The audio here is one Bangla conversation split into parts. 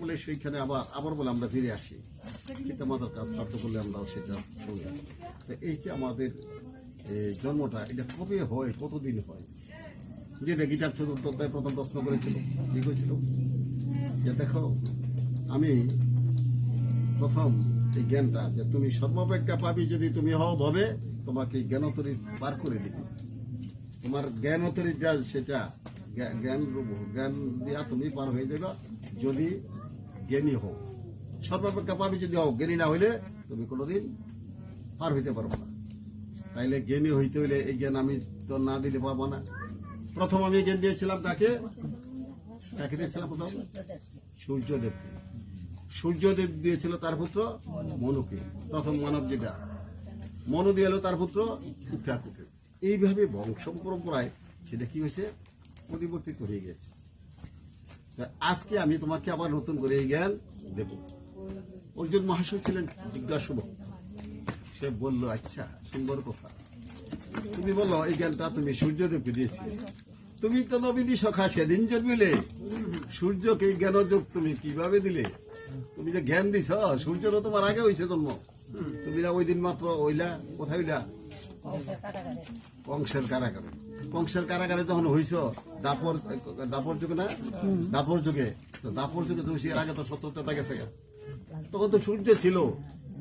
বলে সেইখানে আবার আবার বলে আমরা ফিরে আসি। পিতা মাতার কাজ শ্রাদ্ধ করলে আমরা সেটা শুনি তো এই যে আমাদের জন্মটা, এটা কবে হয়, কতদিন হয়? যেটা গীতার চতুর্থ অধ্যায় প্রথম প্রশ্ন করেছিল, কি করেছিল? যে দেখো, আমি প্রথম এই জ্ঞানটা, যে তুমি সর্বাপেক্ষা পাবি যদি তুমি হও ভবে, তোমাকে জ্ঞানতরী পার করে দিবে। তোমার জ্ঞানতরী যা, সেটা জ্ঞান জ্ঞান দিয়া তুমি পার হয়ে যাবে। যদি জ্ঞানী হও সর্বাপেক্ষা পাবি যদি হও, জ্ঞানী না হইলে তুমি কোনোদিন পার হইতে পারব না। তাইলে জ্ঞানী হইতে হইলে এই জ্ঞান আমি তো না দিলে পারব না। প্রথম আমি জ্ঞান দিয়েছিলাম তাকে তাকে দিয়েছিলাম প্রথম? সূর্যদেবকে। সূর্যদেব দিয়েছিল তার পুত্র মনুকে। প্রথম মানব যেটা, মনু দিয়ে এলো তার পুত্র ইক্ষাকুকে এইভাবে বংশ পরম্পরায় সেটা কি হয়েছে? পরিবর্তিত হয়ে গেছে। আজকে আমি তোমাকে আবার নতুন করে এই জ্ঞান দেব। অর্জুন মহাশয় ছিলেন জিজ্ঞাসু ভক্ত। সে বলল আচ্ছা সুন্দর কথা। তুমি বলল এই জ্ঞানটা তুমি সূর্যদেবকে দিয়েছিলে। তুমি তো নবীনী সখা সেদিন জন্মিলে। সূর্যকে এই জ্ঞানযোগ তুমি কীভাবে দিলে? তুমি যে জ্ঞান দিছ সূর্য তো তোমার আগে হয়েছে জন্ম। তুমি না ওই দিন মাত্র ওইলা কোথায় ওইলা কংসের কারাগারে। কংসের কারাগারে যখন হইছ দাপর দাপর যুগে না? দাপর যুগে। তো দাপর যুগে তুমি এর আগে তো সত্যতা গেছে। তখন তো সূর্য ছিল।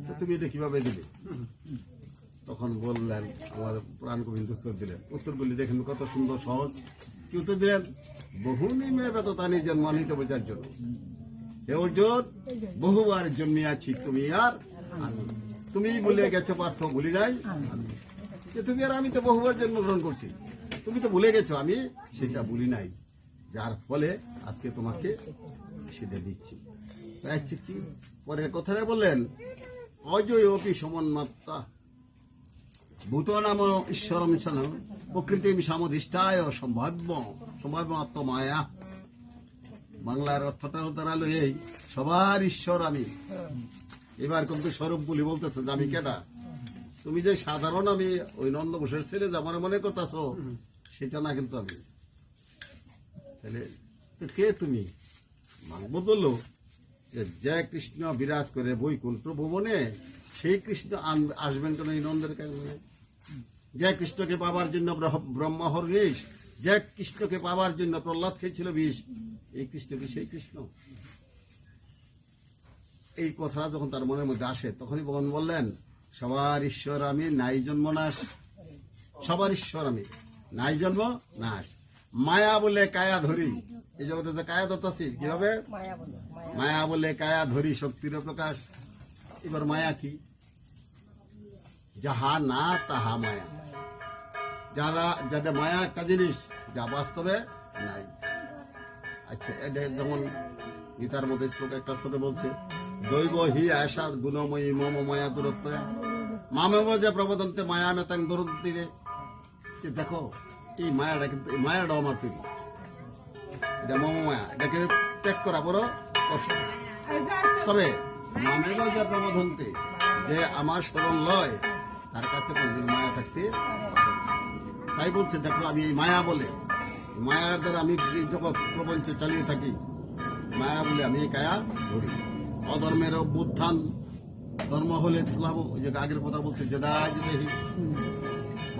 তো তুমি এটা কীভাবে দিলে? তখন বললেন আমার প্রাণ গোবিন্দ উত্তর দিলেন। উত্তর বললি দেখেন কত সুন্দর সহজ। কি উত্তর দিলেন? বহু নিমে বেততানি জন্মানিত বোঝার জন্য। হে অর্জুন বহুবার জন্মিয়াছি তুমি আর তুমি বলে গেছো পার্থ ভুলি নাই? যে তুমি আর আমি তো বহুবার জন্মগ্রহণ করছি। তুমি তো ভুলে গেছো, আমি সেটা ভুলি নাই। যার ফলে আজকে তোমাকে সেটা দিচ্ছি। কি? পরের কথাটা বললেন, অজয় অপি সমন্মাত্রা ভূত নাম ঈশ্বরম প্রকৃতি সামধিষ্ঠায় সম্ভাব্য সম্ভাব্য আত্মমায়া বাংলার অর্থটা দাঁড়াল এই, সবার ঈশ্বর আমি। এবার কিন্তু স্বরূপ বলি বলতেছে যে আমি কেটা তুমি যে সাধারণ আমি, ওই নন্দ ঘোষের ছেলে যে আমার মনে করতেছ সেটা না কিন্তু আমি। তাহলে তো কে তুমি? মানব বলল যে জয় কৃষ্ণ বিরাজ করে বৈকুণ্ঠ ভুবনে, সেই কৃষ্ণ আসবেন কেন এই নন্দের কারণে? যে কৃষ্ণকে পাবার জন্য ব্রহ- ব্রহ্মা হরিশ যে কৃষ্ণকে পাবার জন্য প্রহ্লাদ খেয়েছিল বিষ। এই কৃষ্ণ কি সেই কৃষ্ণ? এই কথাটা যখন তার মনের মধ্যে আসে, তখনই ভগবান বললেন, সবার ঈশ্বর আমি, নাই জন্ম নাশ সবার ঈশ্বর আমি। নাই জন্ম নাশ মায়া বলে কায়া ধরি। এই জগতে যে কায়া ধরতাছি কীভাবে? মায়া বলে কায়া ধরি শক্তির প্রকাশ। এবার মায়া কি? যাহা না তাহা মায়া। যারা যাদের মায়া একটা জিনিস যা বাস্তবে নাই। আচ্ছা এটা যেমন গীতার মধ্যে শ্লোক একটা শ্লোকে বলছে দৈব হি আশা গুণময়ী মম মায়া দূরত্ব মামেব যে প্রবদন্তে মায়া মেতাং দূরত্বে দেখো, এই মায়াটা কিন্তু এই মায়াটাও আমার তৈরি এটা মম মায়া। এটাকে ত্যাগ করা বড় কষ্ট। তবে মামেব যে যে আমার স্মরণ লয়, তার কাছে কোনদিন মায়া থাকতে তাই বলছে, দেখো, আমি এই মায়া বলে মায়ার দ্বারা আমি জগৎ প্রপঞ্চ চালিয়ে থাকি, মায়া বলে আমি এই কায়া ধরি। অধর্মের অভ্যুত্থান, ধর্ম হলে ওই যে আগের কথা বলছে যে দায়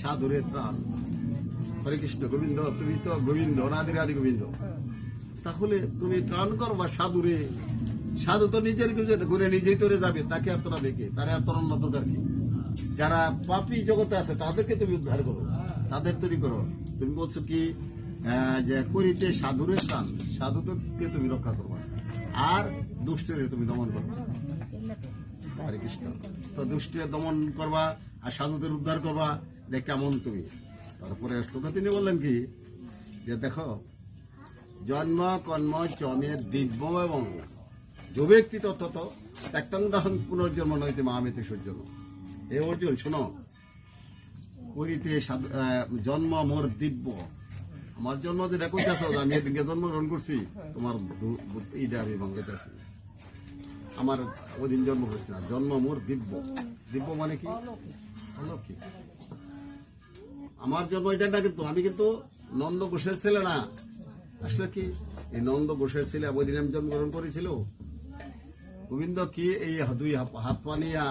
সাধুরে ত্রাণ। হরে কৃষ্ণ, গোবিন্দ তুমি তো গোবিন্দ, রাধে রাধে গোবিন্দ। তাহলে তুমি ত্রাণ করবা সাধুরে। সাধু তো নিজের ঘুরে নিজেই তরে যাবে, তাকে আর তোরা বেকে তার আর তোর অন্য দরকার কি? যারা পাপী জগতে আছে, তাদেরকে তুমি উদ্ধার করো, তাদের তৈরি করো। তুমি বলছো কি যে করিতে সাধুরে ত্রাণ সাধুকে তুমি রক্ষা করবা। আর দুষ্টের তুমি দমন করবা। হরে কৃষ্ণ। তো দুষ্টে দমন করবা, আর সাধুদের উদ্ধার করবা। দেখ কেমন তুমি? তারপরে শ্লোকে তিনি বললেন কি? যে দেখো, জন্ম, কর্ম, চমে, দিব্য এবং যে ব্যক্তি তত্ত্বত ত্যাক্তাং দাহন পুনর্জন্ম নইতে মহামিতে সূর্যন হে অর্জুন, শোনো করিতে জন্ম মোর দিব্য। আমার জন্ম যে দেখো আমি এদিকে জন্মগ্রহণ করছি, তোমার দু- দু- এইটা আমি ভাঙাইতেছি আমার ওদিন জন্ম করছি না, জন্ম মোর দিব্য। দিব্য মানে কি? অলৌকিক। আমার জন্য এটা না কিন্তু, আমি কিন্তু নন্দ ঘোষের ছেলে না। আসলে কি? এই নন্দ ঘোষের ছেলে ওই দিন আমি জন্মগ্রহণ করেছিল। গোবিন্দ কি এই দুই হাত পা নিয়া